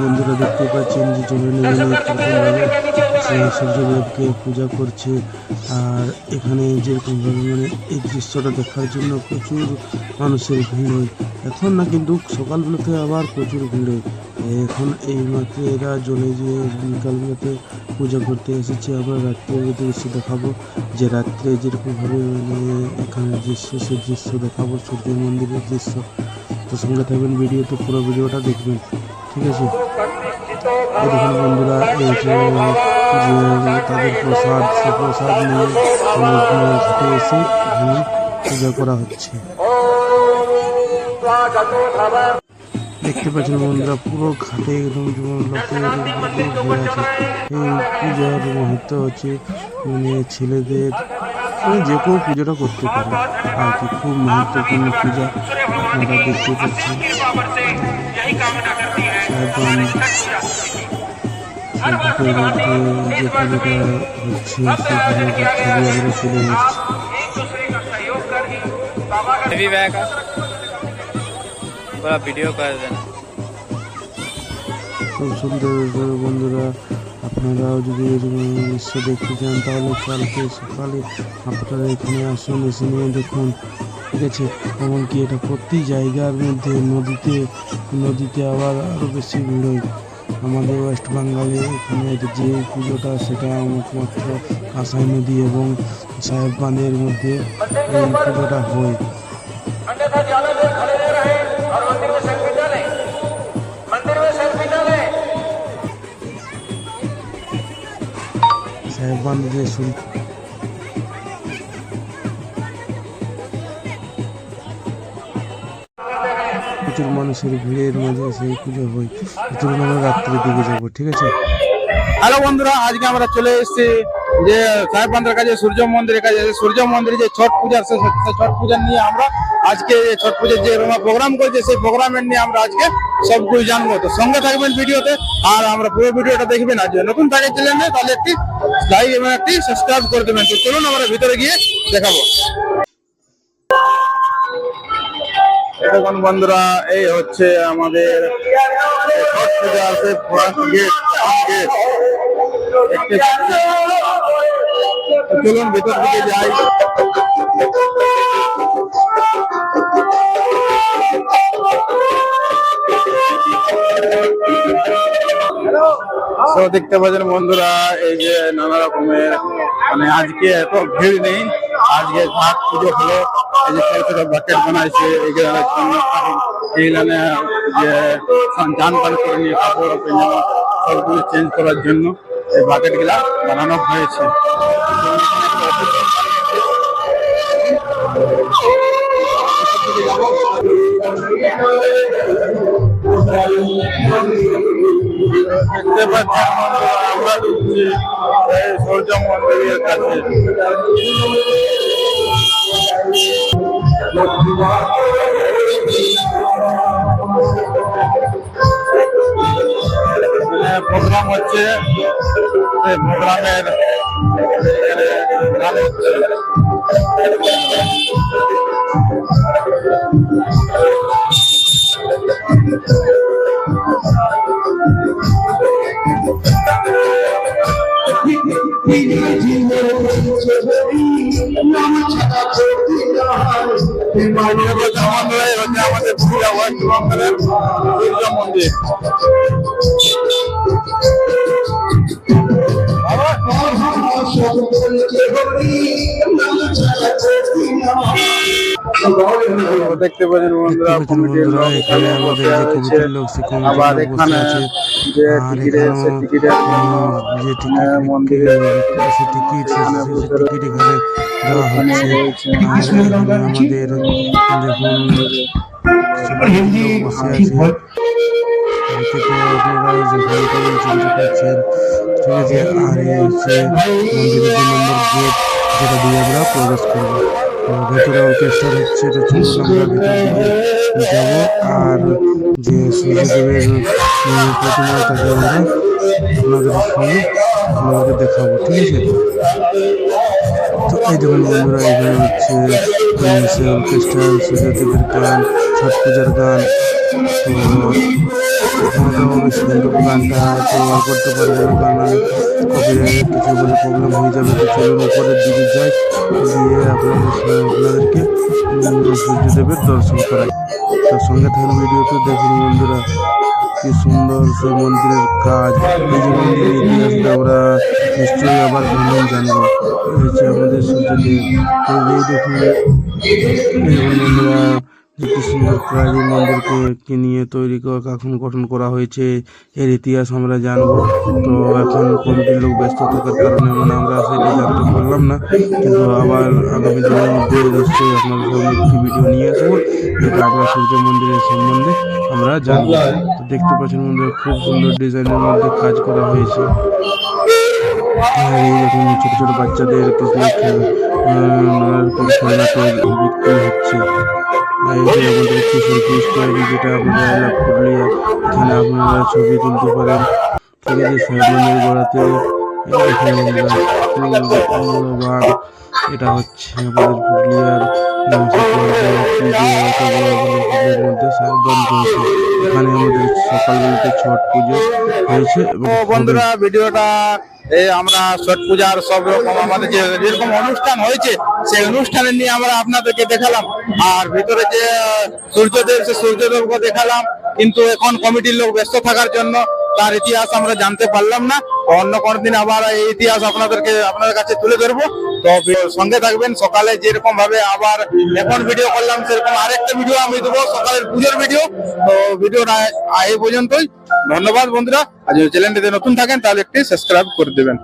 বন্ধুরা দেখতে পাচ্ছেন যে জমি নিয়ে সূর্যদেবকে পূজা করছে। আর এখানে যেরকমভাবে মানে এই দৃশ্যটা দেখার জন্য প্রচুর মানুষের ভিড় হয়। এখন না কিন্তু সকালবেলাতে আবার প্রচুর ভিড় হয়। এখন এই মাত্র এরা জলে যে বিকালবেলাতে পূজা করতে এসেছে আবার রাত্রে দৃশ্য দেখাবো যে রাত্রে যেরকমভাবে মানে এখানে দৃশ্য সেই দৃশ্য দেখাবো সূর্য মন্দিরের দৃশ্য। তো সঙ্গে থাকবেন ভিডিওতে পুরো ভিডিওটা দেখবেন। ঠিক আছে। দেখুন বন্ধুরা তাদের প্রসাদ সে প্রসাদ নিয়ে এসে পূজা করা হচ্ছে। দেখতে পাচ্ছেন বন্ধুরা, পুরো ঘাটে একদম লোকের ঘিরে আছে এই পূজার মুহূর্ত হচ্ছে মানে ছেলেদের মানে যে পুজোটা করতে পারে। আর কি, খুব মহত্বপূর্ণ পূজা দেখতে পাচ্ছেন। খুব সুন্দর বন্ধুরা আপনারাও যদি দেখতে চান তাহলে কালকে সকালে আপনারা এখানে আসুন এসে নিয়ে দেখুন। গেছে এমনকি এটা প্রতি জায়গার মধ্যে নদীতে নদীতে আবার আরও বেশি ভিড় হয়। আমাদের ওয়েস্ট বেঙ্গলে এখানে যে পুজোটা, সেটা একমাত্র কাঁসাই নদী এবং সাহেব বাঁধের মধ্যে এই পুজোটা হয়। সাহেব বাঁধ যে প্রচুর মানুষের ভিড়ের মাঝে সেই পুজো হয় চলুন রাত্রের দিকে যাব, ঠিক আছে? হ্যালো বন্ধুরা, আজকে আমরা চলে এসেছি যে সাহেব বান্ধার কাছে, সূর্য মন্দিরের কাছে। সূর্য মন্দিরে যে ছট পূজার সে ছট পূজা নিয়ে আমরা আজকে ছট পূজার যে প্রোগ্রাম করেছে, সেই প্রোগ্রামের নিয়ে আমরা আজকে সব কিছু জানব। তো সঙ্গে থাকবেন ভিডিওতে, আর আমরা পুরো ভিডিওটা দেখবেন। যদি নতুন থাকে চ্যানেলে তাহলে একটি লাইক এবং একটি সাবস্ক্রাইব করে দেবেন। তো চলুন আমরা ভিতরে গিয়ে দেখাবো। দেখুন বন্ধুরা, এই হচ্ছে আমাদের গেট গেট। চলুন, ভেতর দিকে যাই। তো দেখতে পাচ্ছেন বন্ধুরা, এই যে নানা রকমের মানে আজকে এত ভিড় নেই, আজকে ঘাট পুজো হলো। এই ছোট ছোট বাকেট বানাইছে এইখানে এইখানে যে নিয়ে কাপড় পেঞ্জামা সবগুলো চেঞ্জ করার জন্য এই বাকেটগুলা বানানো হয়েছে। সূর্য মন্দিরের কাছে। প্রোগ্রাম হচ্ছে প্রোগ্রামের আমাদের বেঙ্গলের সূর্য মন্দির দেখতে পাচ্ছেন বন্ধুরা কমিটির লোক এখানে আমাদের যে বসে কমিটির আছে। লোক, সে কমিটির আবার লোক বসে এখানে আছে। যে টিকিটের যে টিকিট মন্দিরে সে টিকিট সে- সে- সে বসে টিকিট এখানে দেওয়া হচ্ছে রয়েছে। আর এখানে আমাদের দেখুন সবাই বসে আছে আপনারা যেখানে চিনতে আর যে সূর্যদেবের প্রতিমা, তাকে আমরা দেখাবো, ঠিক আছে? তো এই দেখুন বন্ধুরা, এখানে হচ্ছে ছট পূজার গান প্রথমত বিস্ফোরক গানটা ব্যবহার করতে পারবে না কারণ কপিরাইট কিছু বলে প্রবলেম হয়ে যাবে তো চলুন উপরের দিকে যাই গিয়ে আপনাদের দর্শন করাই তার সঙ্গে থাকুন ভিডিওতে দেখুন বন্ধুরা কি সুন্দর সেই মন্দিরের কাজ এই যে মন্দিরের ইতিহাসটা আমরা নিশ্চয়ই আবার ভ্রমণ জানব আমাদের সূর্যদেব দেখুন বন্ধুরা কি সুন্দর প্রায় মন্দিরকে নিয়ে তৈরি কখন গঠন করা হয়েছে। এর ইতিহাস আমরা জানব। তো এখন কমিটির লোক ব্যস্ত থাকার কারণে মানে আমরা সেটা জানতে পারলাম না। কিন্তু আবার আগামী দিনের মধ্যে নিশ্চয়ই আপনাদের সামনে একটি ভিডিও নিয়ে আসব। যেটা আমরা সূর্য মন্দিরের সম্বন্ধে আমরা জানব। দেখতে পাচ্ছেন মন্দিরে খুব সুন্দর ডিজাইনের মধ্যে কাজ করা হয়েছে। আর এই রকম ছোট ছোট বাচ্চাদের কৃষ্ণ খেল নানা রকম খেলনাতে বিক্রি হচ্ছে। যে আমাদের কিশোর স্টাইল যেটা আমাদের আলাপ পুরুলিয়া এখানে আপনারা ছবি তুলতে পারেন। ঠিক আছে সাইমনের গোড়াতে এখানে আমরা এটা হচ্ছে আমাদের পুরুলিয়ার এখানে আমাদের সকালবেলাতে ছট পুজো হয়েছে এবং বন্ধুরা, ভিডিওটা আমরা ছট পূজার সব রকম আমাদের যে যেরকম অনুষ্ঠান হয়েছে, সেই অনুষ্ঠানে নিয়ে আমরা আপনাদেরকে দেখালাম। আর ভিতরে যে সূর্যদেব, সে সূর্যদেবকে দেখালাম। কিন্তু এখন কমিটির লোক ব্যস্ত থাকার জন্য তার ইতিহাস আমরা জানতে পারলাম না। অন্য কোনো দিন আবার এই ইতিহাস আপনাদেরকে, আপনাদের কাছে তুলে ধরবো। তো সঙ্গে থাকবেন। সকালে যেরকম ভাবে আবার এখন ভিডিও করলাম, সেরকম আরেকটা ভিডিও আমি দেবো সকালের পুজোর ভিডিও তো ভিডিওটা এই পর্যন্তই। ধন্যবাদ বন্ধুরা। আর যদি চ্যানেলটিতে নতুন থাকেন, তাহলে একটি সাবস্ক্রাইব করে দেবেন।